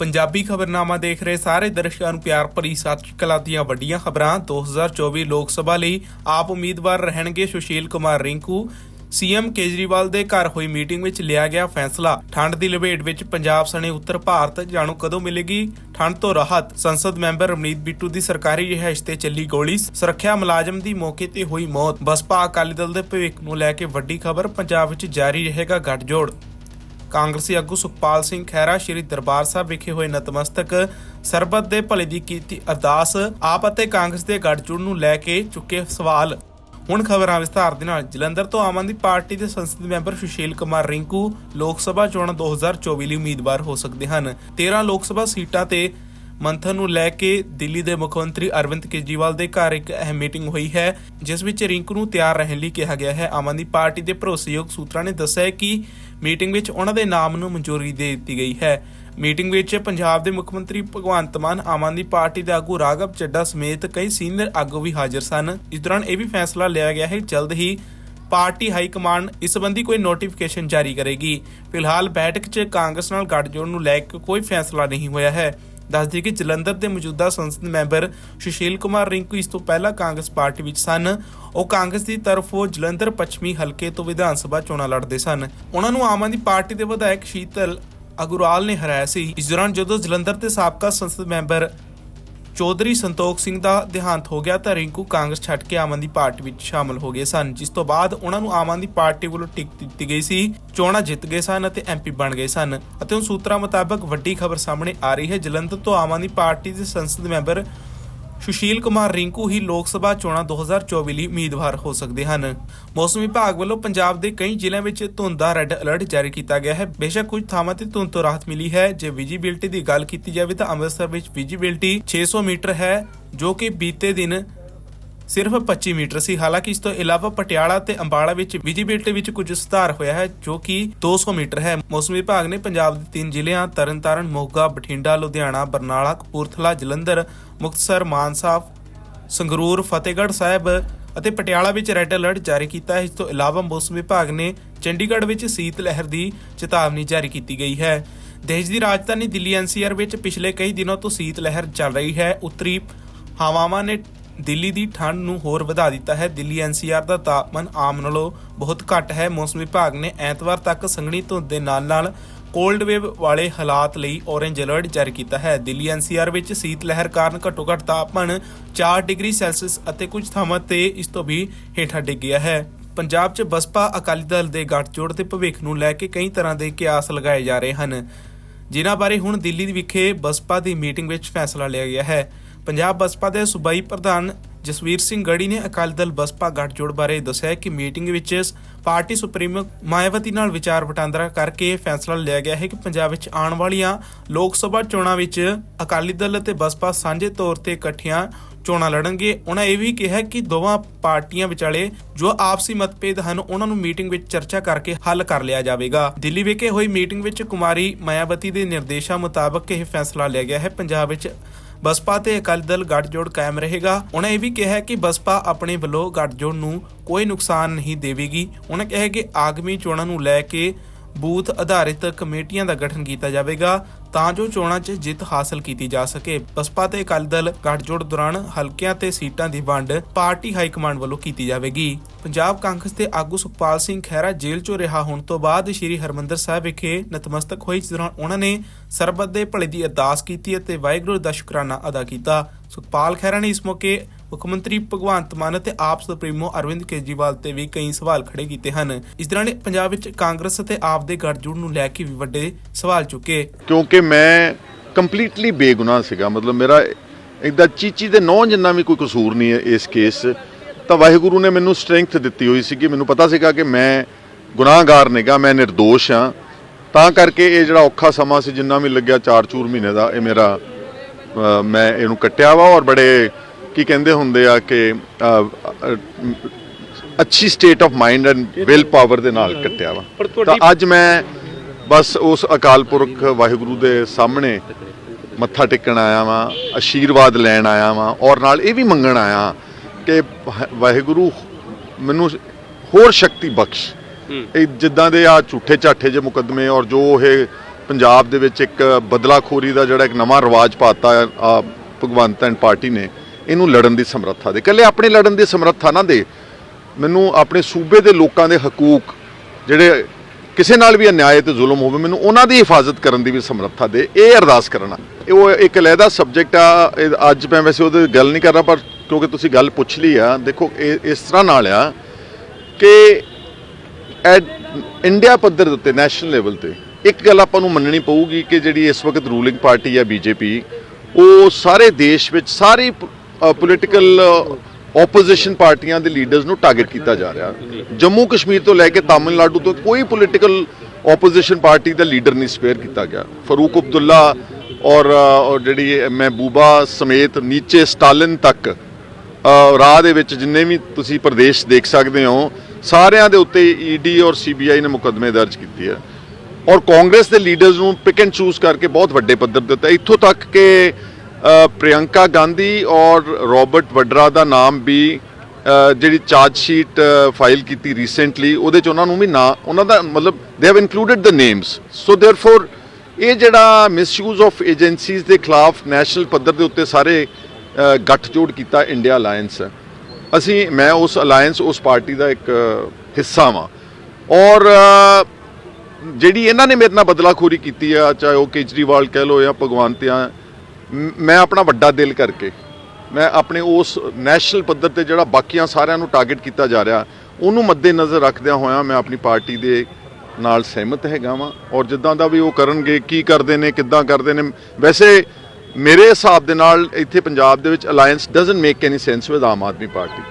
ਪੰਜਾਬੀ ਖਬਰਨਾਮਾ ਦੇਖ ਰਹੇ ਸਾਰੇ ਦਰਸ਼ਕਾਂ ਨੂੰ ਪਿਆਰ ਭਰੀ ਸਤਿ ਸ਼੍ਰੀ ਅਕਾਲ ਦੀਆਂ ਵੱਡੀਆਂ ਖਬਰਾਂ। 2024 ਲੋਕ ਸਭਾ ਲਈ ਆਪ ਉਮੀਦਵਾਰ ਰਹਿਣਗੇ ਸੁਸ਼ੀਲ ਕੁਮਾਰ ਰਿੰਕੂ। ਸੀਐਮ ਕੇਜਰੀਵਾਲ ਦੇ ਘਰ ਹੋਈ ਮੀਟਿੰਗ ਵਿੱਚ ਲਿਆ ਗਿਆ ਫੈਸਲਾ। ਠੰਡ ਦੀ ਲਪੇਟ ਵਿੱਚ ਪੰਜਾਬ ਸਣੇ ਉੱਤਰ ਭਾਰਤ ਜਾਣੂ ਕਦੋਂ ਮਿਲੇਗੀ? ਠੰਡ ਤੋਂ ਰਾਹਤ। ਸੰਸਦ ਮੈਂਬਰ ਰਮਨੀਤ ਬਿੱਟੂ ਦੀ ਸਰਕਾਰੀ ਰਿਹਾਇਸ਼ ਤੇ ਚੱਲੀ ਗੋਲੀ। ਸੁਰੱਖਿਆ ਮੁਲਾਜ਼ਮ ਦੀ ਮੌਕੇ ਤੇ ਹੋਈ ਮੌਤ। ਬਸਪਾ ਅਕਾਲੀ ਦਲ ਦੇ ਭਵਿੱਖ ਨੂੰ ਲੈ ਕੇ ਵੱਡੀ ਖਬਰ ਪੰਜਾਬ ਵਿੱਚ ਜਾਰੀ ਰਹੇਗਾ ਗੱਠਜੋੜ। ਕਾਂਗਰਸੀ ਆਗੂ ਸੁਖਪਾਲ ਸਿੰਘ ਖਹਿਰਾ ਸ਼੍ਰੀ ਦਰਬਾਰ ਸਾਹਿਬ ਵਿਖੇ ਹੋਏ ਨਤਮਸਤਕ ਸਰਬੱਤ ਦੇ ਭਲੇ ਦੀ ਕੀਤੀ ਅਰਦਾਸ, ਆਪ ਅਤੇ ਕਾਂਗਰਸ ਦੇ ਗੱਠਜੋੜ ਨੂੰ ਲੈ ਕੇ ਚੁੱਕੇ ਸਵਾਲ। ਹੁਣ ਖਬਰਾਂ ਵਿਸਥਾਰ ਦੇ ਨਾਲ, ਜਲੰਧਰ ਤੋਂ ਆਮ ਆਦਮੀ ਪਾਰਟੀ ਦੇ ਸੰਸਦ ਮੈਂਬਰ ਸੁਸ਼ੀਲ ਕੁਮਾਰ ਰਿੰਕੂ, ਲੋਕ ਸਭਾ ਚੋਣਾਂ 2024 ਲਈ ਉਮੀਦਵਾਰ ਹੋ ਸਕਦੇ ਹਨ। 13 ਲੋਕ ਸਭਾ ਸੀਟਾਂ ਤੇ ਮੰਥਨ ਨੂੰ ਲੈ ਕੇ ਦਿੱਲੀ ਦੇ ਮੁੱਖ ਮੰਤਰੀ ਅਰਵਿੰਦ ਕੇਜਰੀਵਾਲ ਦੇ ਘਰ ਇੱਕ ਅਹਿਮ ਮੀਟਿੰਗ ਹੋਈ ਹੈ, ਜਿਸ ਵਿੱਚ ਰਿੰਕੂ ਨੂੰ ਤਿਆਰ ਰਹਿਣ ਲਈ ਕਿਹਾ ਗਿਆ ਹੈ। ਆਮ ਆਦਮੀ ਪਾਰਟੀ ਦੇ ਭਰੋਸੇਯੋਗ ਸੂਤਰਾਂ ਨੇ ਦੱਸਿਆ ਹੈ ਕਿ ਮੀਟਿੰਗ ਵਿੱਚ ਉਹਨਾਂ ਦੇ ਨਾਮ ਨੂੰ ਮਨਜ਼ੂਰੀ ਦੇ ਦਿੱਤੀ ਗਈ ਹੈ। ਮੀਟਿੰਗ ਵਿੱਚ ਪੰਜਾਬ ਦੇ ਮੁੱਖ ਮੰਤਰੀ ਭਗਵੰਤ ਮਾਨ, ਆਮ ਆਦਮੀ ਪਾਰਟੀ ਦੇ ਆਗੂ ਰਾਘਵ ਚੱਡਾ ਸਮੇਤ ਕਈ ਸੀਨੀਅਰ ਆਗੂ ਵੀ ਹਾਜ਼ਰ ਸਨ। ਇਸ ਦੌਰਾਨ ਇਹ ਵੀ ਫੈਸਲਾ ਲਿਆ ਗਿਆ ਹੈ, ਜਲਦ ਹੀ ਪਾਰਟੀ ਹਾਈ ਕਮਾਂਡ ਇਸ ਸੰਬੰਧੀ ਕੋਈ ਨੋਟੀਫਿਕੇਸ਼ਨ ਜਾਰੀ ਕਰੇਗੀ। ਫਿਲਹਾਲ ਬੈਠਕ 'ਚ ਕਾਂਗਰਸ ਨਾਲ ਗੱਠਜੋੜ ਨੂੰ ਲੈ ਕੇ ਕੋਈ ਫੈਸਲਾ ਨਹੀਂ ਹੋਇਆ ਹੈ। ਦੱਸਦੀ ਕਿ ਜਲੰਧਰ ਦੇ ਮੌਜੂਦਾ ਸੰਸਦ ਮੈਂਬਰ ਸੁਸ਼ੀਲ ਕੁਮਾਰ ਰਿੰਕੂ ਇਸ ਤੋਂ ਪਹਿਲਾਂ ਕਾਂਗਰਸ ਪਾਰਟੀ ਵਿੱਚ ਸਨ। ਉਹ ਕਾਂਗਰਸ ਦੀ ਤਰਫੋਂ ਜਲੰਧਰ ਪੱਛਮੀ ਹਲਕੇ ਤੋਂ ਵਿਧਾਨ ਸਭਾ ਚੋਣਾਂ ਲੜਦੇ ਸਨ। ਉਹਨਾਂ ਨੂੰ ਆਮ ਆਦਮੀ ਪਾਰਟੀ ਦੇ ਵਿਧਾਇਕ ਸ਼ੀਤਲ ਅਗਰਵਾਲ ਨੇ ਹਰਾਇਆ ਸੀ। ਇਸ ਦੌਰਾਨ ਜਦੋਂ ਜਲੰਧਰ ਦੇ ਸਾਬਕਾ ਸੰਸਦ ਮੈਂਬਰ ਚੌਧਰੀ ਸੰਤੋਖ ਸਿੰਘ ਦਾ ਦੇਹਾਂਤ ਹੋ ਗਿਆ ਤਾਂ ਰਿੰਕੂ ਕਾਂਗਰਸ ਛੱਡ ਕੇ ਆਮ ਆਦਮੀ ਪਾਰਟੀ ਵਿੱਚ ਸ਼ਾਮਲ ਹੋ ਗਏ ਸਨ, ਜਿਸ ਤੋਂ ਬਾਅਦ ਉਹਨਾਂ ਨੂੰ ਆਮ ਆਦਮੀ ਪਾਰਟੀ ਵੱਲੋਂ ਟਿਕਟ ਦਿੱਤੀ ਗਈ ਸੀ, ਚੋਣਾਂ ਜਿੱਤ ਗਏ ਸਨ ਅਤੇ ਐਮਪੀ ਬਣ ਗਏ ਸਨ। ਅਤੇ ਹੁਣ ਸੂਤਰਾਂ ਮੁਤਾਬਕ ਵੱਡੀ ਖਬਰ ਸਾਹਮਣੇ ਆ ਰਹੀ ਹੈ, ਜਲੰਧਰ ਤੋਂ ਆਮ ਆਦਮੀ ਪਾਰਟੀ ਦੇ ਸੰਸਦ ਮੈਂਬਰ ਸੁਸ਼ੀਲ ਕੁਮਾਰ ਰਿੰਕੂ ਹੀ ਲੋਕ ਸਭਾ ਚੋਣਾਂ 2024 ਲਈ ਉਮੀਦਵਾਰ ਹੋ ਸਕਦੇ ਹਨ। ਮੌਸਮ ਵਿਭਾਗ ਵੱਲੋਂ ਪੰਜਾਬ ਦੇ ਕਈ ਜ਼ਿਲ੍ਹਿਆਂ ਵਿੱਚ ਧੁੰਦ ਦਾ ਰੈੱਡ ਅਲਰਟ ਜਾਰੀ ਕੀਤਾ ਗਿਆ ਹੈ। ਬੇਸ਼ੱਕ ਕੁਝ ਥਾਵਾਂ ਤੇ ਧੁੰਦ ਤੋਂ ਰਾਹਤ ਮਿਲੀ ਹੈ। ਜੇ ਵਿਜੀਬਿਲਟੀ ਦੀ ਗੱਲ ਕੀਤੀ ਜਾਵੇ ਤਾਂ ਅੰਮ੍ਰਿਤਸਰ ਵਿੱਚ ਵਿਜੀਬਿਲਟੀ 600 ਮੀਟਰ ਹੈ, ਜੋ ਕਿ ਬੀਤੇ ਦਿਨ ਸਿਰਫ 25 ਮੀਟਰ ਸੀ। ਹਾਲਾਂਕਿ ਇਸ ਤੋਂ ਇਲਾਵਾ ਪਟਿਆਲਾ ਤੇ ਅੰਬਾਲਾ ਵਿੱਚ ਵਿਜੀਬਿਲਟੀ ਵਿੱਚ ਕੁਝ ਸੁਧਾਰ ਹੋਇਆ ਹੈ, ਜੋ ਕਿ 200 ਮੀਟਰ ਹੈ। ਮੌਸਮ ਵਿਭਾਗ ਨੇ ਪੰਜਾਬ ਦੇ ਤਿੰਨ ਜ਼ਿਲ੍ਹਿਆਂ ਤਰਨਤਾਰਨ, ਮੋਗਾ, ਬਠਿੰਡਾ, ਲੁਧਿਆਣਾ, ਬਰਨਾਲਾ, ਕਪੂਰਥਲਾ, ਜਲੰਧਰ ਮੁਕਤਸਰ ਮਾਨਸਾ ਸੰਗਰੂਰ, ਫਤਿਹਗੜ੍ਹ ਸਾਹਿਬ ਅਤੇ ਪਟਿਆਲਾ ਵਿੱਚ ਰੈੱਡ ਅਲਰਟ ਜਾਰੀ ਕੀਤਾ ਹੈ। ਇਸ ਤੋਂ ਇਲਾਵਾ ਮੌਸਮ ਵਿਭਾਗ ਨੇ ਚੰਡੀਗੜ੍ਹ ਵਿੱਚ ਸੀਤ ਲਹਿਰ ਦੀ ਚੇਤਾਵਨੀ ਜਾਰੀ ਕੀਤੀ ਗਈ ਹੈ। ਦੇਸ਼ ਦੀ ਰਾਜਧਾਨੀ ਦਿੱਲੀ ਐਨਸੀਆਰ ਵਿੱਚ ਪਿਛਲੇ ਕਈ ਦਿਨਾਂ ਤੋਂ ਸੀਤ ਲਹਿਰ ਚੱਲ ਰਹੀ ਹੈ। ਉੱਤਰੀ ਹਵਾਵਾਂ ਨੇ ਦਿੱਲੀ ਦੀ ਠੰਡ ਨੂੰ ਹੋਰ ਵਧਾ ਦਿੱਤਾ ਹੈ। ਦਿੱਲੀ ਐਨਸੀਆਰ ਦਾ ਤਾਪਮਾਨ ਆਮ ਨਾਲੋਂ ਬਹੁਤ ਘੱਟ ਹੈ। ਮੌਸਮ ਵਿਭਾਗ ਨੇ ਐਤਵਾਰ ਤੱਕ ਸੰਘਣੀ ਧੁੰਦ ਦੇ ਨਾਲ-ਨਾਲ ਕੋਲਡ ਵੇਵ ਵਾਲੇ ਹਾਲਾਤ ਲਈ ਔਰੇਂਜ ਅਲਰਟ ਜਾਰੀ ਕੀਤਾ ਹੈ। ਦਿੱਲੀ ਐਨਸੀਆਰ ਵਿੱਚ ਸੀਤ ਲਹਿਰ ਕਾਰਨ ਘੱਟੋ-ਘੱਟ ਤਾਪਮਾਨ 4 ਡਿਗਰੀ ਸੈਲਸੀਅਸ ਅਤੇ ਕੁਝ ਥਾਵਾਂ ਤੇ ਇਸ ਤੋਂ ਵੀ ਹੇਠਾਂ ਡਿੱਗ ਗਿਆ ਹੈ। ਪੰਜਾਬ 'ਚ ਬਸਪਾ ਅਕਾਲੀ ਦਲ ਦੇ ਗੱਠਜੋੜ ਦੇ ਭਵਿੱਖ ਨੂੰ ਲੈ ਕੇ ਕਈ ਤਰ੍ਹਾਂ ਦੇ ਕਿਆਸ ਲਗਾਏ ਜਾ ਰਹੇ ਹਨ। ਜਿਨ੍ਹਾਂ ਬਾਰੇ ਹੁਣ ਦਿੱਲੀ ਵਿਖੇ ਬਸਪਾ ਦੀ ਮੀਟਿੰਗ ਵਿੱਚ ਫੈਸਲਾ ਲਿਆ ਗਿਆ ਹੈ। ਪੰਜਾਬ ਬਸਪਾ ਦੇ ਸੂਬਾਈ ਪ੍ਰਧਾਨ ਜਸਵੀਰ ਸਿੰਘ ਗੜੀ ਨੇ ਅਕਾਲੀ ਦਲ ਬਸਪਾ ਗੱਠਜੋੜ ਬਾਰੇ ਦੱਸਿਆ ਕਿ ਮੀਟਿੰਗ ਵਿੱਚ ਪਾਰਟੀ ਸੁਪਰੀਮੋ ਮਾਇਆਵਤੀ ਨਾਲ ਵਿਚਾਰ ਵਟਾਂਦਰਾ ਕਰਕੇ ਇਹ ਫੈਸਲਾ ਲਿਆ ਗਿਆ ਹੈ ਕਿ ਪੰਜਾਬ ਵਿੱਚ ਆਉਣ ਵਾਲੀਆਂ ਲੋਕ ਸਭਾ ਚੋਣਾਂ ਵਿੱਚ ਅਕਾਲੀ ਦਲ ਅਤੇ ਬਸਪਾ ਸਾਂਝੇ ਤੌਰ ਤੇ ਇਕੱਠੀਆਂ ਚੋਣਾਂ ਲੜਨਗੇ। ਉਹਨਾਂ ਇਹ ਵੀ ਕਿਹਾ ਕਿ ਦੋਵਾਂ ਪਾਰਟੀਆਂ ਵਿਚਾਲੇ ਜੋ ਆਪਸੀ ਮਤਭੇਦ ਹਨ ਉਹਨਾਂ ਨੂੰ ਮੀਟਿੰਗ ਵਿੱਚ ਚਰਚਾ ਕਰਕੇ ਹੱਲ ਕਰ ਲਿਆ ਜਾਵੇਗਾ। ਦਿੱਲੀ ਵਿਖੇ ਹੋਈ ਮੀਟਿੰਗ ਵਿੱਚ ਕੁਮਾਰੀ ਮਾਇਆਵਤੀ ਦੇ ਨਿਰਦੇਸ਼ਾਂ ਮੁਤਾਬਕ ਇਹ ਫੈਸਲਾ ਲਿਆ ਗਿਆ ਹੈ। ਪੰਜਾਬ ਵਿੱਚ ਬਸਪਾ ਤੇ ਅਕਾਲੀ ਦਲ ਗੱਠਜੋੜ ਕਾਇਮ ਰਹੇਗਾ। ਉਹਨਾਂ ਇਹ ਵੀ ਕਿਹਾ ਕਿ ਬਸਪਾ ਆਪਣੇ ਵੱਲੋਂ ਗੱਠਜੋੜ ਨੂੰ ਕੋਈ ਨੁਕਸਾਨ ਨਹੀਂ ਦੇਵੇਗੀ। ਉਹਨਾਂ ਕਿਹਾ ਕਿ ਆਗਮੀ ਚੋਣਾਂ ਨੂੰ ਲੈ ਕੇ ਬੂਥ ਆਧਾਰਿਤ ਕਮੇਟੀਆਂ ਦਾ ਗਠਨ ਕੀਤਾ ਜਾਵੇਗਾ, ਤਾਂ ਜੋ ਚੋਣਾਂ 'ਚ ਜਿੱਤ ਹਾਸਲ ਕੀਤੀ ਜਾ ਸਕੇ। ਬਸਪਾ ਤੇ ਅਕਾਲੀ ਦਲ ਗੱਠਜੋੜ ਦੌਰਾਨ ਹਲਕਿਆਂ ਤੇ ਸੀਟਾਂ ਦੀ ਵੰਡ ਪਾਰਟੀ ਹਾਈ ਕਮਾਂਡ ਵੱਲੋਂ ਕੀਤੀ ਜਾਵੇਗੀ। ਪੰਜਾਬ ਕਾਂਗਰਸ ਦੇ ਆਗੂ ਸੁਖਪਾਲ ਸਿੰਘ ਖਹਿਰਾ ਜੇਲ੍ਹ 'ਚੋਂ ਰਿਹਾ ਹੋਣ ਤੋਂ ਬਾਅਦ ਸ੍ਰੀ ਹਰਮੰਦਰ ਸਾਹਿਬ ਵਿਖੇ ਨਤਮਸਤਕ ਹੋਈ, ਜਿਸ ਦੌਰਾਨ ਉਹਨਾਂ ਨੇ ਸਰਬੱਤ ਦੇ ਭਲੇ ਦੀ ਅਰਦਾਸ ਕੀਤੀ ਅਤੇ ਵਾਹਿਗੁਰੂ ਦਾ ਸ਼ੁਕਰਾਨਾ ਅਦਾ ਕੀਤਾ। ਸੁਖਪਾਲ ਖਹਿਰਾ ਨੇ ਇਸ ਮੌਕੇ ਮੁੱਖ ਮੰਤਰੀ ਭਗਵੰਤ ਮਾਨ ਅਤੇ ਆਪ ਸੁਪਰੀਮੋ ਅਰਵਿੰਦ ਕੇਜਰੀਵਾਲ ਤੇ ਵੀ ਕਈ ਸਵਾਲ ਖੜੇ ਕੀਤੇ ਹਨ। ਇਸ ਦੌਰਾਨ ਪੰਜਾਬ ਵਿੱਚ ਕਾਂਗਰਸ ਅਤੇ ਆਪ ਦੇ ਗੱਠਜੋੜ ਨੂੰ ਲੈ ਕੇ ਵੀ ਵੱਡੇ ਸਵਾਲ ਚੁੱਕੇ। ਕਿਉਂਕਿ ਮੈਂ ਕੰਪਲੀਟਲੀ ਬੇਗੁਨਾਹ ਸੀਗਾ। ਮਤਲਬ ਮੇਰਾ ਇਦਾਂ ਚੀਚੀ ਦੇ ਨੌ ਜਿੰਨਾ ਵੀ ਕੋਈ ਕਸੂਰ ਨਹੀਂ ਹੈ ਇਸ ਕੇਸ ਤਾਂ ਵਾਹਿਗੁਰੂ ਨੇ ਮੈਨੂੰ ਸਟਰੈਂਥ ਦਿੱਤੀ ਹੋਈ ਸੀ ਕਿ ਮੈਨੂੰ ਪਤਾ ਸੀਗਾ ਕਿ ਮੈਂ ਗੁਨਾਹਗਾਰ ਨਹੀਂਗਾ ਮੈਂ ନିର୍ਦੋਸ਼ ਹਾਂ। ਤਾਂ ਕਰਕੇ ਇਹ ਜਿਹੜਾ ਔਖਾ ਸਮਾਂ ਸੀ, ਜਿੰਨਾ ਵੀ ਲੱਗਿਆ 4-4 ਮਹੀਨੇ ਦਾ, ਇਹ ਮੇਰਾ ਮੈਂ ਇਹਨੂੰ ਕੱਟਿਆ ਵਾ ਔਰ ਬੜੇ ਕੀ ਕਹਿੰਦੇ ਹੁੰਦੇ ਆ ਕਿ ਅੱਛੀ state of mind and will power ਦੇ ਨਾਲ ਕੱਟਿਆ ਵਾ ਤਾਂ ਅੱਜ ਮੈਂ ਬਸ ਉਸ ਅਕਾਲ ਪੁਰਖ ਵਾਹਿਗੁਰੂ ਦੇ ਸਾਹਮਣੇ ਮੱਥਾ ਟੇਕਣ ਆਇਆ ਵਾਂ ਆਸ਼ੀਰਵਾਦ ਲੈਣ ਆਇਆ ਵਾਂ ਔਰ ਨਾਲ ਇਹ ਵੀ ਮੰਗਣ ਆਇਆ ਕਿ ਵਹ- ਵਾਹਿਗੁਰੂ ਮੈਨੂੰ ਹੋਰ ਸ਼ਕਤੀ ਬਖਸ਼। ਇਹ ਜਿੱਦਾਂ ਦੇ ਆ ਝੂਠੇ ਝਾਠੇ ਜੇ ਮੁਕੱਦਮੇ ਔਰ ਜੋ ਇਹ ਪੰਜਾਬ ਦੇ ਵਿੱਚ ਇੱਕ ਬਦਲਾਖੋਰੀ ਦਾ ਜਿਹੜਾ ਇੱਕ ਨਵਾਂ ਰਿਵਾਜ ਪਾਤਾ ਆ ਭਗਵੰਤ ਐਂਡ ਪਾਰਟੀ ਨੇ ਇਹਨੂੰ ਲੜਨ ਦੀ ਸਮਰੱਥਾ ਦੇ। ਇਕੱਲੇ ਆਪਣੇ ਲੜਨ ਦੀ ਸਮਰੱਥਾ ਨਾ ਦੇ। ਮੈਨੂੰ ਆਪਣੇ ਸੂਬੇ ਦੇ ਲੋਕਾਂ ਦੇ ਹਕੂਕ, ਜਿਹੜੇ ਕਿਸੇ ਨਾਲ ਵੀ ਅਨਿਆਏ ਤੇ ਜ਼ੁਲਮ ਹੋਵੇ, ਮੈਨੂੰ ਉਹਨਾਂ ਦੀ ਹਿਫਾਜ਼ਤ ਕਰਨ ਦੀ ਵੀ ਸਮਰੱਥਾ ਦੇ। ਇਹ ਅਰਦਾਸ ਕਰਨਾ। ਇਹ ਉਹ ਇੱਕ ਅਲੱਗਾ ਸਬਜੈਕਟ ਆ, ਇਹ ਅੱਜ ਮੈਂ ਵੈਸੇ ਉਹਦੇ ਗੱਲ ਨਹੀਂ ਕਰ ਰਿਹਾ, ਪਰ ਕਿਉਂਕਿ ਤੁਸੀਂ ਗੱਲ ਪੁੱਛ ਲਈ ਆ, ਦੇਖੋ, ਇਹ ਇਸ ਤਰ੍ਹਾਂ ਨਾਲ ਆ ਕਿ ਐਟ ਇੰਡੀਆ ਪੱਧਰ ਦੇ ਉੱਤੇ ਨੈਸ਼ਨਲ ਲੈਵਲ ਤੇ, ਇੱਕ ਗੱਲ ਆਪਾਂ ਨੂੰ ਮੰਨਣੀ ਪਊਗੀ ਕਿ ਜਿਹੜੀ ਇਸ ਵਕਤ ਰੂਲਿੰਗ ਪਾਰਟੀ ਹੈ ਬੀਜੇਪੀ ਉਹ ਸਾਰੇ ਦੇਸ਼ ਵਿੱਚ, ਸਾਰੀ ਪੋਲੀਟੀਕਲ ਆਪੋਜੀਸ਼ਨ ਪਾਰਟੀਆਂ ਦੇ ਲੀਡਰਸ ਨੂੰ ਟਾਰਗੇਟ ਕੀਤਾ ਜਾ ਰਿਹਾ। ਜੰਮੂ ਕਸ਼ਮੀਰ ਤੋਂ ਲੈ ਕੇ ਤਾਮਿਲਨਾਡੂ ਤੋਂ ਕੋਈ ਪੋਲੀਟੀਕਲ ਆਪੋਜੀਸ਼ਨ ਪਾਰਟੀ ਦਾ ਲੀਡਰ ਨਹੀਂ ਸਪੇਅਰ ਕੀਤਾ ਗਿਆ। ਫਰੂਕ ਅਬਦੁੱਲਾ ਔਰ ਔਰ ਜਿਹੜੀ ਮਹਿਬੂਬਾ ਸਮੇਤ ਨੀਚੇ ਸਟਾਲਿਨ ਤੱਕ ਰਾਹ ਦੇ ਵਿੱਚ ਜਿੰਨੇ ਵੀ ਤੁਸੀਂ ਪ੍ਰਦੇਸ਼ ਦੇਖ ਸਕਦੇ ਹੋ, ਸਾਰਿਆਂ ਦੇ ਉੱਤੇ ਈਡੀ ਔਰ ਸੀਬੀਆਈ ਨੇ ਮੁਕੱਦਮੇ ਦਰਜ ਕੀਤੇ ਹੈ ਔਰ ਕਾਂਗਰਸ ਦੇ ਲੀਡਰਸ ਨੂੰ ਪਿਕ ਐਂਡ ਚੂਜ਼ ਕਰਕੇ ਬਹੁਤ ਵੱਡੇ ਪੱਧਰ ਦਿੱਤਾ ਇੱਥੋਂ ਤੱਕ ਕਿ ਅ, ਪ੍ਰਿਯੰਕਾ ਗਾਂਧੀ ਔਰ ਰਾਬਰਟ ਵਡਰਾ ਦਾ ਨਾਮ ਵੀ ਜਿਹੜੀ ਚਾਰਜ ਸ਼ੀਟ ਫਾਈਲ ਕੀਤੀ ਰੀਸੈਂਟਲੀ ਉਹਦੇ ਚ ਉਹਨਾਂ ਨੂੰ ਵੀ ਨਾ ਉਹਨਾਂ ਦਾ ਮਤਲਬ they have included the names so therefore ਇਹ ਜਿਹੜਾ ਮਿਸਯੂਜ਼ ਆਫ ਏਜੰਸੀਜ਼ ਦੇ ਖਿਲਾਫ ਨੈਸ਼ਨਲ ਪੱਧਰ ਦੇ ਉੱਤੇ ਸਾਰੇ ਅ, ਗੱਠਜੋੜ ਕੀਤਾ ਇੰਡੀਆ ਅਲਾਈਅੰਸ ਅਸੀਂ ਮੈਂ ਉਸ ਅਲਾਈਅੰਸ ਉਸ ਪਾਰਟੀ ਦਾ ਇੱਕ ਹਿੱਸਾ ਵਾਂ। ਔਰ ਜਿਹੜੀ ਇਹਨਾਂ ਨੇ ਮੇਰੇ ਨਾਲ ਬਦਲਾਖੋਰੀ ਕੀਤੀ ਆ ਚਾਹੇ ਉਹ ਕੇਜਰੀਵਾਲ ਕਹਿ ਲੋ ਜਾਂ ਭਗਵੰਤ ਜਾਂ ਮ- ਮੈਂ ਆਪਣਾ ਵੱਡਾ ਦਿਲ ਕਰਕੇ, ਮੈਂ ਆਪਣੇ ਉਸ ਨੈਸ਼ਨਲ ਪੱਧਰ ਤੇ ਜਿਹੜਾ ਬਾਕੀਆਂ ਸਾਰਿਆਂ ਨੂੰ ਟਾਰਗੇਟ ਕੀਤਾ ਜਾ ਰਿਹਾ, ਉਹਨੂੰ ਮੱਦੇ ਨਜ਼ਰ ਰੱਖਦਿਆਂ ਹੋਇਆਂ ਮੈਂ ਆਪਣੀ ਪਾਰਟੀ ਦੇ ਨਾਲ ਸਹਿਮਤ ਹੈਗਾ ਵਾਂ। ਔਰ ਜਿੱਦਾਂ ਦਾ ਵੀ ਉਹ ਕਰਨਗੇ, ਕੀ ਕਰਦੇ ਨੇ, ਕਿੱਦਾਂ ਕਰਦੇ ਨੇ, ਵੈਸੇ ਮੇਰੇ ਹਿਸਾਬ ਦੇ ਨਾਲ ਇੱਥੇ ਪੰਜਾਬ ਦੇ ਵਿੱਚ alliance doesn't make any sense with Aam Aadmi party.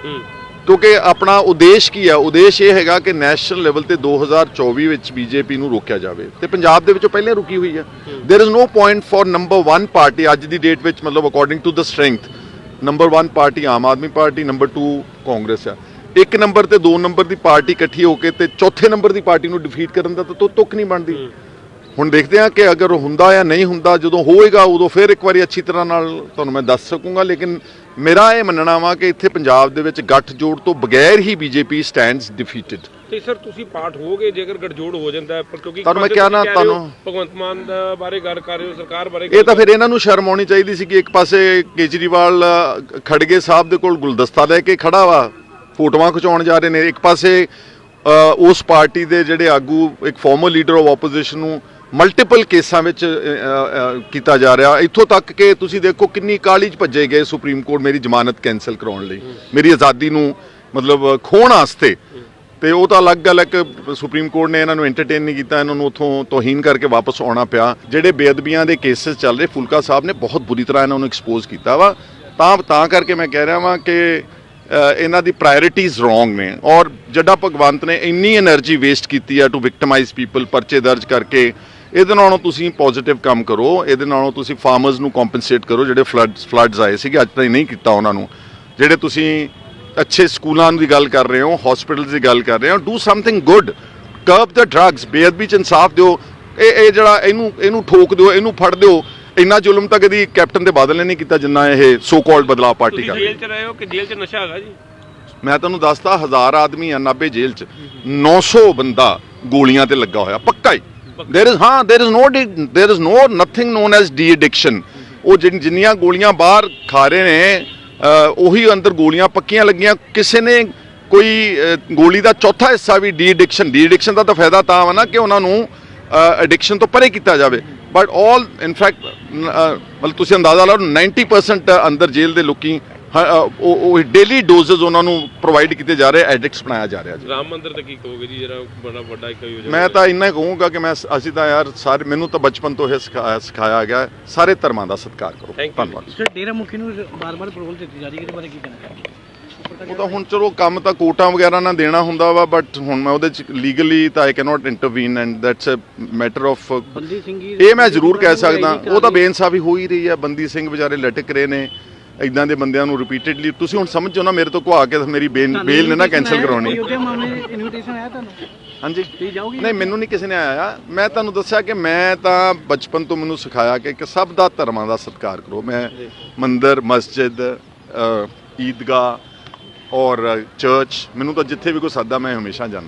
ਕਿਉਂਕਿ ਆਪਣਾ ਉਦੇਸ਼ ਕੀ ਹੈ ਉਦੇਸ਼ ਇਹ ਹੈਗਾ ਕਿ ਨੈਸ਼ਨਲ ਲੈਵਲ ਤੇ 2024 ਵਿੱਚ ਬੀਜੇਪੀ ਨੂੰ ਰੋਕਿਆ ਜਾਵੇ। ਤੇ ਪੰਜਾਬ ਦੇ ਵਿੱਚੋਂ ਪਹਿਲਾਂ ਰੁਕੀ ਹੋਈ ਹੈ there is no point for number 1 party ਅੱਜ ਦੀ ਡੇਟ ਵਿੱਚ, ਮਤਲਬ according to the strength number 1 party Aam Aadmi party number 2 Congress ਆ। ਇੱਕ ਨੰਬਰ ਤੇ ਦੋ ਨੰਬਰ ਦੀ ਪਾਰਟੀ ਇਕੱਠੀ ਹੋ ਕੇ ਤੇ ਚੌਥੇ ਨੰਬਰ ਦੀ ਪਾਰਟੀ ਨੂੰ ਡਿਫੀਟ ਕਰਨ ਦਾ ਤਾਂ ਤੁੱਕ ਨਹੀਂ ਬਣਦੀ। ਹੁਣ ਦੇਖਦੇ ਹਾਂ ਕਿ ਅਗਰ ਹੁੰਦਾ ਜਾਂ ਨਹੀਂ ਹੁੰਦਾ, ਜਦੋਂ ਹੋਏਗਾ ਉਦੋਂ ਫਿਰ ਇੱਕ ਵਾਰੀ ਅੱਛੀ ਤਰ੍ਹਾਂ ਨਾਲ ਤੁਹਾਨੂੰ ਮੈਂ ਦੱਸ ਸਕੂੰਗਾ, ਲੇਕਿਨ ਮੇਰਾ ਇਹ ਮੰਨਣਾ ਵਾ ਕਿ ਇੱਥੇ ਪੰਜਾਬ ਦੇ ਵਿੱਚ ਗੱਠ ਜੋੜ ਤੋਂ ਬਗੈਰ ਹੀ ਬੀਜੇਪੀ ਸਟੈਂਡਸ ਡਿਫੀਟਡ ਤੇ ਸਰ ਤੁਸੀਂ ਪਾਠ ਹੋਗੇ ਜੇਕਰ ਗਠਜੋੜ ਹੋ ਜਾਂਦਾ ਪਰ ਕਿਉਂਕਿ ਤੁਹਾਨੂੰ ਮੈਂ ਕਿਹਾ ਨਾ, ਤੁਹਾਨੂੰ- ਭਗਵੰਤ ਮਾਨ ਬਾਰੇ ਗੱਲ ਕਰ ਰਹੇ ਹੋ ਸਰਕਾਰ ਬਾਰੇ ਇਹ ਤਾਂ ਫਿਰ ਇਹਨਾਂ ਨੂੰ ਸ਼ਰਮ ਆਉਣੀ ਚਾਹੀਦੀ ਸੀ ਕਿ ਇੱਕ ਪਾਸੇ ਕੇਜਰੀਵਾਲ ਖੜਗੇ ਸਾਹਿਬ ਦੇ ਕੋਲ ਗੁਲਦਸਤਾ ਲੈ ਕੇ ਖੜਾ ਵਾ ਫੋਟੋਆਂ ਖਿਚਾਉਣ ਜਾ ਰਹੇ ਨੇ। ਇੱਕ ਪਾਸੇ ਉਸ ਪਾਰਟੀ ਦੇ ਜਿਹੜੇ ਆਗੂ ਇੱਕ ਫਾਰਮਰ ਲੀਡਰ ਆਫ ਆਪੋਜੀਸ਼ਨ ਨੂੰ ਮਲਟੀਪਲ ਕੇਸਾਂ ਵਿੱਚ ਕੀਤਾ ਜਾ ਰਿਹਾ। ਇੱਥੋਂ ਤੱਕ ਕਿ ਤੁਸੀਂ ਦੇਖੋ ਕਿੰਨੀ ਕਾਲੀ ਚ ਭੱਜੇ ਗਏ ਸੁਪਰੀਮ ਕੋਰਟ ਮੇਰੀ ਜ਼ਮਾਨਤ ਕੈਨਸਲ ਕਰਾਉਣ ਲਈ। ਮੇਰੀ ਆਜ਼ਾਦੀ ਨੂੰ ਮਤਲਬ ਖੋਣ ਵਾਸਤੇ। ਤੇ ਉਹ ਤਾਂ ਅਲੱਗ ਗੱਲ ਹੈ ਕਿ ਸੁਪਰੀਮ ਕੋਰਟ ਨੇ ਇਹਨਾਂ ਨੂੰ ਐਂਟਰਟੇਨ ਨਹੀਂ ਕੀਤਾ, ਇਹਨਾਂ ਨੂੰ ਉੱਥੋਂ ਤੋਹੀਨ ਕਰਕੇ ਵਾਪਸ ਆਉਣਾ ਪਿਆ। ਜਿਹੜੇ ਬੇਅਦਬੀਆਂ ਦੇ ਕੇਸਸ ਚੱਲ ਰਹੇ, ਫੁਲਕਾ ਸਾਹਿਬ ਨੇ ਬਹੁਤ ਬੁਰੀ ਤਰ੍ਹਾਂ ਇਹਨਾਂ ਨੂੰ ਐਕਸਪੋਜ਼ ਕੀਤਾ ਵਾ। ਤਾਂ ਤਾਂ ਕਰਕੇ ਮੈਂ ਕਹਿ ਰਿਹਾ ਵਾਂ ਕਿ ਇਹਨਾਂ ਦੀ ਪ੍ਰਾਇੋਰਟੀਜ਼ ਰੋਂਗ ਨੇ। ਔਰ ਜੱਡਾ ਭਗਵੰਤ ਨੇ ਇੰਨੀ એનર્ਜੀ ਵੇਸਟ ਕੀਤੀ ਆ ਟੂ ਵਿਕਟਮਾਈਜ਼ ਪੀਪਲ ਪਰਚੇ ਦਰਜ ਕਰਕੇ। ਇਹਦੇ ਨਾਲੋਂ ਤੁਸੀਂ ਪੋਜ਼ਿਟਿਵ ਕੰਮ ਕਰੋ ਇਹਦੇ ਨਾਲੋਂ ਤੁਸੀਂ ਫਾਰਮਰਸ ਨੂੰ ਕੰਪਨਸੇਟ ਕਰੋ ਜਿਹੜੇ ਫਲੱਡਸ ਫਲੱਡਸ ਆਏ ਸੀਗੇ ਅੱਜ ਤਾਈਂ ਨਹੀਂ ਕੀਤਾ ਉਹਨਾਂ ਨੂੰ। ਜਿਹੜੇ ਤੁਸੀਂ ਅੱਛੇ ਸਕੂਲਾਂ ਦੀ ਗੱਲ ਕਰ ਰਹੇ ਹੋ ਹਸਪੀਟਲਸ ਦੀ ਗੱਲ ਕਰ ਰਹੇ ਹੋ do something good curb the drugs ਬੇਅਦਬੀ ਚ ਇਨਸਾਫ ਦਿਓ। ਇਹ ਇਹ ਜਿਹੜਾ ਇਹਨੂੰ ਇਹਨੂੰ ਠੋਕ ਦਿਓ ਇਹਨੂੰ ਫੜ ਦਿਓ ਇੰਨਾ ਜ਼ੁਲਮ ਤਾਂ ਕਦੀ ਕੈਪਟਨ ਦੇ ਬਾਦਲ ਨੇ ਨਹੀਂ ਕੀਤਾ ਜਿੰਨਾ ਇਹ ਸੋ ਕਾਲਡ ਬਦਲਾਅ ਪਾਰਟੀ ਕਰ ਰਹੀ ਹੈ। ਜੇਲ੍ਹ 'ਚ ਰਹੇ ਹੋ ਕਿ ਜੇਲ੍ਹ 'ਚ ਨਸ਼ਾ ਹੈਗਾ ਜੀ? ਮੈਂ ਤੁਹਾਨੂੰ ਦੱਸਦਾ ਹਜ਼ਾਰ ਆਦਮੀ ਆ ਨਾਬੇ ਜੇਲ੍ਹ ਚ। 900 ਬੰਦਾ ਗੋਲੀਆਂ ਤੇ ਲੱਗਾ ਹੋਇਆ ਦੇਰ ਇਜ਼ ਹਾਂ there is no there is no nothing known as de addiction ਉਹ ਜਿੰਨੀਆਂ ਗੋਲੀਆਂ ਬਾਹਰ ਖਾ ਰਹੇ ਨੇ ਉਹੀ ਅੰਦਰ ਗੋਲੀਆਂ ਪੱਕੀਆਂ ਲੱਗੀਆਂ। ਕਿਸੇ ਨੇ ਕੋਈ ਗੋਲੀ ਦਾ ਚੌਥਾ ਹਿੱਸਾ ਵੀ ਡੀ ਐਡਿਕਸ਼ਨ ਡੀ ਐਡਿਕਸ਼ਨ ਦਾ ਤਾਂ ਫਾਇਦਾ ਤਾਂ ਆ ਨਾ ਕਿ ਉਹਨਾਂ ਨੂੰ ਐਡਿਕਸ਼ਨ ਤੋਂ ਪਰੇ ਕੀਤਾ ਜਾਵੇ। ਬਟ ਆਲ ਇਨਫੈਕਟ ਮਤਲਬ ਤੁਸੀਂ ਅੰਦਾਜ਼ਾ ਲਾਓ 90% ਅੰਦਰ ਜੇਲ੍ਹ ਦੇ ਲੋਕੀ ਉਹ ਉਹ ਡੇਲੀ ਡੋਜ਼ਸ ਉਹਨਾਂ ਨੂੰ ਪ੍ਰੋਵਾਈਡ ਕੀਤੇ ਜਾ ਰਹੇ ਐਡਿਕਟਸ ਬਣਾਇਆ ਜਾ ਰਿਹਾ ਜੀ। ਰਾਮ ਮੰਦਿਰ ਤੇ ਕੀ ਕਹੋਗੇ ਜੀ? ਜਿਹੜਾ ਬੜਾ ਵੱਡਾ ਇੱਕ ਯੋਜਨਾ ਮੈਂ ਤਾਂ ਇੰਨਾ ਹੀ ਕਹੂੰਗਾ ਕਿ ਮੈਂ ਅਸੀਂ ਤਾਂ ਯਾਰ ਸਾਰੇ ਮੈਨੂੰ ਤਾਂ ਬਚਪਨ ਤੋਂ ਇਹ ਸਿਖਾਇਆ ਗਿਆ ਸਾਰੇ ਧਰਮਾਂ ਦਾ ਸਤਿਕਾਰ ਕਰੋ. ਧੰਨਵਾਦ। ਸਰ ਡੇਰਾ ਮੁਖੀ ਨੂੰ ਬਾਰ-ਬਾਰ ਪ੍ਰੋਬਲ ਦਿੱਤੀ ਜਾ ਰਹੀ ਹੈ ਇਹਦੇ ਬਾਰੇ ਕੀ ਕਹਿਣਾ ਚਾਹੁੰਦੇ ਉਹ ਤਾਂ ਹੁਣ ਚਲੋ ਕੰਮ ਤਾਂ ਕੋਟਾਂ ਵਗੈਰਾ ਨਾਲ ਦੇਣਾ ਹੁੰਦਾ ਵਾ ਬਟ ਹੁਣ ਮੈਂ ਉਹਦੇ ਚ ਲੀਗਲੀ ਤਾਂ I cannot intervene and that's a matter of Bandi Singh ji ਇਹ ਮੈਂ ਜ਼ਰੂਰ ਕਹਿ ਸਕਦਾ। ਉਹ ਤਾਂ ਬੇਇਨਸਾਫੀ ਹੋ ਹੀ ਰਹੀ ਹੈ। ਬੰਦੀ ਸਿੰਘ ਵਿਚਾਰੇ ਲਟਕ ਰਹੇ ਨੇ। ਇਦਾਂ ਦੇ ਬੰਦਿਆਂ ਨੂੰ ਰਿਪੀਟਡਲੀ ਤੁਸੀਂ ਹੁਣ ਸਮਝੋ ਨਾ ਮੇਰੇ ਤੋਂ ਕੋ ਆ ਕੇ ਮੇਰੀ ਬੇਲ ਨੇ ਨਾ ਕੈਨਸਲ ਕਰਾਉਣੀ। ਉਹਦੇ ਮਾਮਲੇ ਇਨਵੀਟੇਸ਼ਨ ਆਇਆ ਤੁਹਾਨੂੰ? ਹਾਂਜੀ। ਤੁਸੀਂ ਜਾਓਗੇ? ਨਹੀਂ ਮੈਨੂੰ ਨਹੀਂ ਕਿਸੇ ਨੇ ਆਇਆ। ਮੈਂ ਤੁਹਾਨੂੰ ਦੱਸਿਆ ਕਿ ਮੈਂ ਤਾਂ ਬਚਪਨ ਤੋਂ ਮੈਨੂੰ ਸਿਖਾਇਆ ਕਿ ਕਿ ਸਭ ਦਾ ਧਰਮਾਂ ਦਾ ਸਤਿਕਾਰ ਕਰੋ। ਮੈਂ ਮੰਦਰ ਮਸਜਿਦ ਈਦਗਾਹ ਔਰ ਚਰਚ ਮੈਨੂੰ ਤਾਂ ਜਿੱਥੇ ਵੀ ਕੋਈ ਸੱਦਾ ਮੈਂ ਹਮੇਸ਼ਾ ਜਾਂਦਾ।